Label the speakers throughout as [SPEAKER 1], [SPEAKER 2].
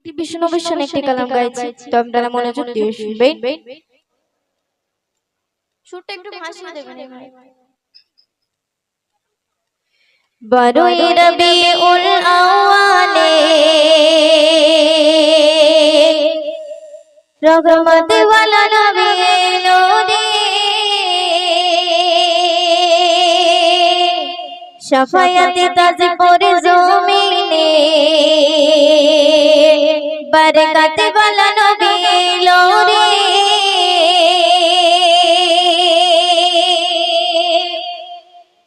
[SPEAKER 1] একটি বিষ্ণু বিষ্ণু একটি কালাম গাইছি তো আপনারা মনোযোগ দিয়ে শুনবেন সুরটা একটু ভাসিয়ে দেবেন রবিউল আউয়ালে রহমত ওয়ালা নবী তাজ পরে জমিনে বরকত ওয়ালা নবী এলো রে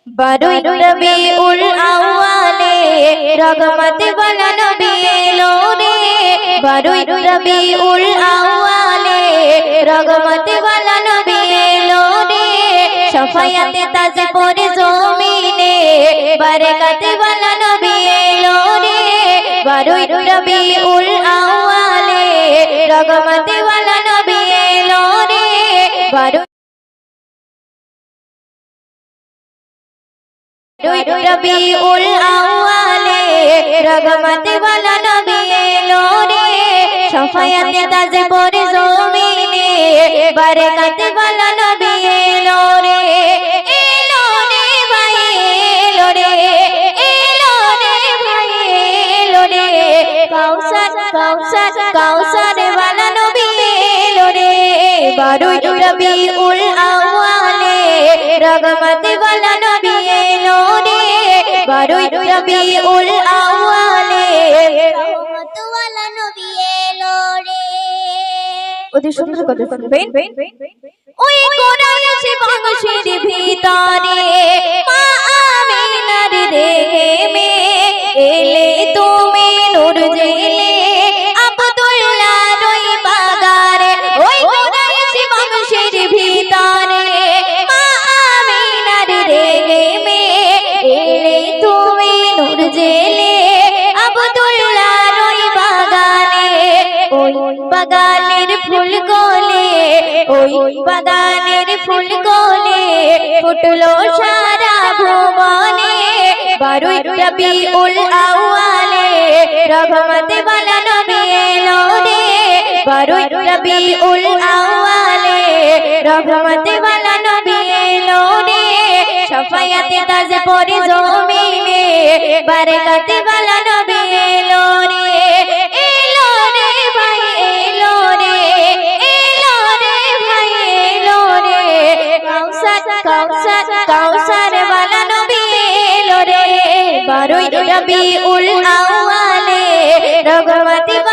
[SPEAKER 1] বারোই রবিউল আউয়ালে রহমত ওয়ালা নবী এলো রে বারোই রবিউল আউয়ালে রহমত ওয়ালা নবী এলো রে শাফায়াতে তাজ পরে জমিনে বরকত নবী রে বারোই রবিউল আউয়ালে রহমত ওয়ালা নবী এলো রে বারোই রবিউল আউয়ালে রহমত ওয়ালা নবী এলো রে, শাফায়াতে তাজ পরে জমিনে, বরকত ওয়ালা কাউসার কাউসার ওয়ালা নবী এলো রে বারোই রবিউল আউয়ালে রহমত ওয়ালা নবী এলো রে বারোই রবিউল আউয়ালে
[SPEAKER 2] রহমত ওয়ালা নবী এলো রে
[SPEAKER 1] অতি সুন্দর কথা শুনবেন। ওই কোরআন সে বাংশের ভিতরে ভিতরে আমিনার রেগে মে এলে তুমি নূর জেলে আব্দুল্লাহ রই বাগানে। ওই বাগানের ফুল গোলে ওই বাগানের ফুল গোলে ফুটলো সারা ভুবনে। বারোই রবিউল আউয়ালে রহমত বালা নবী এলো রে বারোই রবিউল আউয়ালে রহমত বালা, নবী এলো রে। শাফায়াতে তাজ পরে জমিনে। বরকত বালা, নবী এলো রে। এলো রে ভাই, এলো রে। এলো রে ভাই, এলো রে। কাউসার কাউসার কাউসার বালা, নবী এলো রে। বারোই রবিউল আউয়ালে। রহমতি বালা নবী এলো রে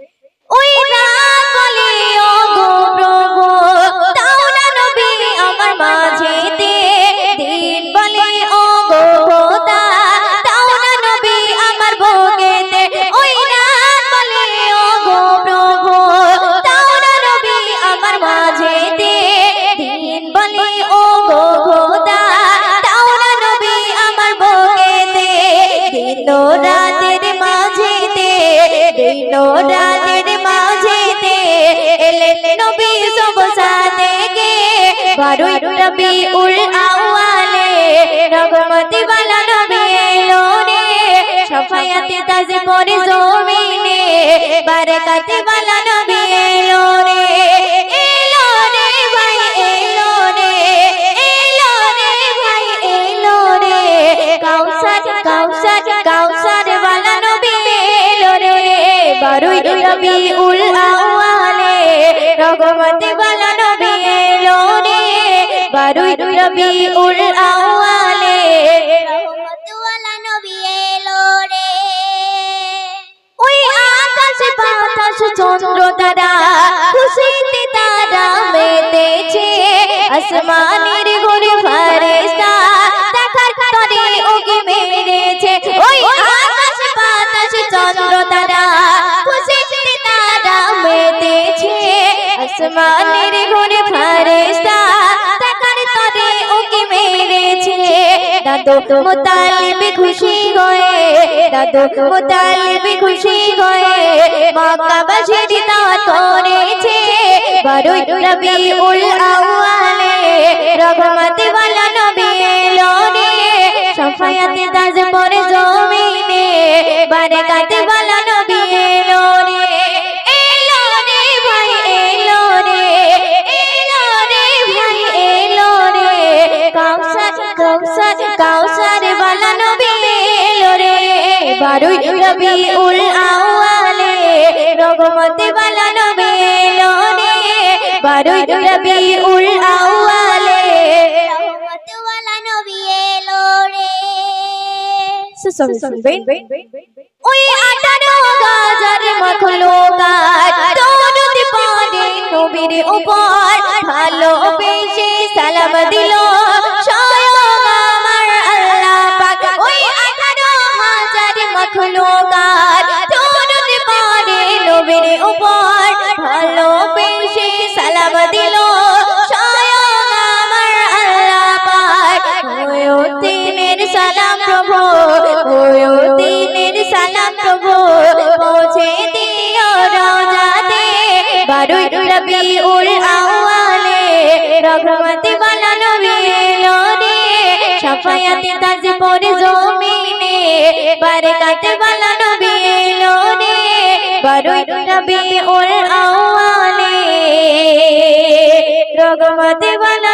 [SPEAKER 1] বারোই রবিউল আউয়ালে রহমতি বালা নবী এলো রে। শাফায়াতে তাজ পরে জমিনে, বরকত বালা নবী এলো রে। রবিউল আউয়ালে। রহমত
[SPEAKER 2] ওয়ালা নবী এলো রে।
[SPEAKER 1] ওই আকাশে বাতাস চন্দ্র তারা খুশিতে তারা মেতেছে। আসমানের দাদু মুতালিব খুশি হয়ে দাদু মুতালিব খুশি হয়ে মক্কাবাসীর দাওয়াত করেছে বারোই রবিউল আউয়ালে, রহমত ওয়ালা নবী এলো রে জমিনে বারোই রবিউল আউয়ালে রহমত ওয়ালা নবী এলো রে বারোই রবিউল আউয়ালে
[SPEAKER 2] রহমতওয়ালা নবী এলো রে
[SPEAKER 1] সুসমি শুনবেন। ওই আঠারো হাজার মখলুকাত দরুদ পড়ে নবীর উপর। ভালোবেসে সালাম দিল স্বয়ং রবিউল আওয়ালে রহমতে বালা নবী এলো রে সাফায়াতে তাজ পরে জমিনে বরকত বালা নবী এলো রে বারোই রবিউল আউয়ালে রহমতে বালা